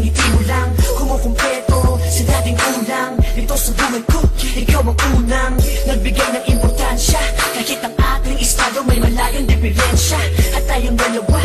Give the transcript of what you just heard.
ang ngiti mo lang Kumukumpleto sa dating kulang. Dito sa buhay ko, ikaw ang unang Nagbigay ng importansya. Kahit ang ating estado may malayong diferensya At tayong dalawa